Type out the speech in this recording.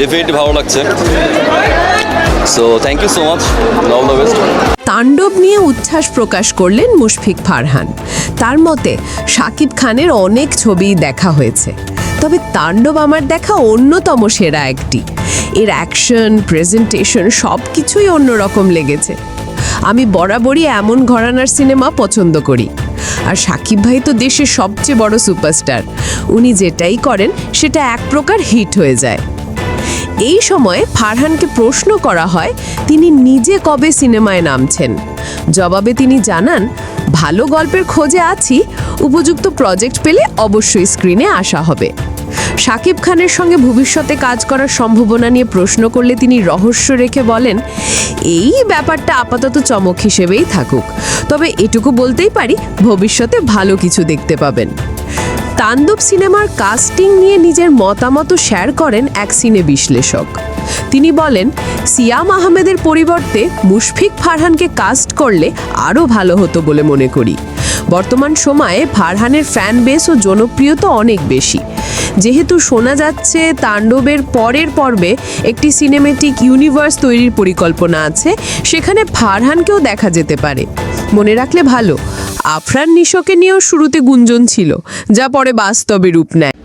Definitely ভালো লাগছে। So thank you so much all the best তাণ্ডব নিয়ে উচ্ছ্বাস প্রকাশ করলেন মুশফিক ফারহান। তার মতে, শাকিব খানের অনেক ছবি দেখা হয়েছে। তবে তাণ্ডব আমার দেখা অন্যতম সেরা একটি। এর অ্যাকশন, প্রেজেন্টেশন সব কিছুই অন্যরকম লেগেছে। আমি বরাবরই এমন ঘরানার সিনেমা পছন্দ করি। আর সাকিব ভাই তো দেশের সবচেয়ে বড় সুপারস্টার। উনি যেটাই করেন, সেটা এক প্রকার হিট হয়ে যায়। এই সময়ে ফারহানকে প্রশ্ন করা হয়, তিনি নিজে কবে সিনেমায় নামছেন। জবাবে তিনি জানান, ভালো গল্পের খোঁজে আছি, উপযুক্ত প্রজেক্ট পেলে অবশ্যই স্ক্রিনে আসা হবে। শাকিব খানের সঙ্গে ভবিষ্যতে কাজ করার সম্ভাবনা নিয়ে প্রশ্ন করলে তিনি রহস্য রেখে বলেন, এই ব্যাপারটা আপাতত চমক হিসেবেই থাকুক। তবে এটুকু বলতেই পারি, ভবিষ্যতে ভালো কিছু দেখতে পাবেন। তাণ্ডব সিনেমার কাস্টিং নিয়ে নিজের মতামত শেয়ার করেন এক সিনে বিশ্লেষক। তিনি বলেন, সিয়াম আহমেদের পরিবর্তে মুশফিক ফারহানকে কাস্ট করলে আরও ভালো হতো বলে মনে করি। বর্তমান সময়ে ফারহানের ফ্যান বেস ও জনপ্রিয়তা অনেক বেশি। যেহেতু শোনা যাচ্ছে তাণ্ডবের পরের পর্বে একটি সিনেমেটিক ইউনিভার্স তৈরির পরিকল্পনা আছে, সেখানে ফারহানকেও দেখা যেতে পারে। মনে রাখলে ভালো। আফরান নিশোকে নিয়েও শুরুতে গুঞ্জন ছিল যা পরে বাস্তবে রূপ নেয়।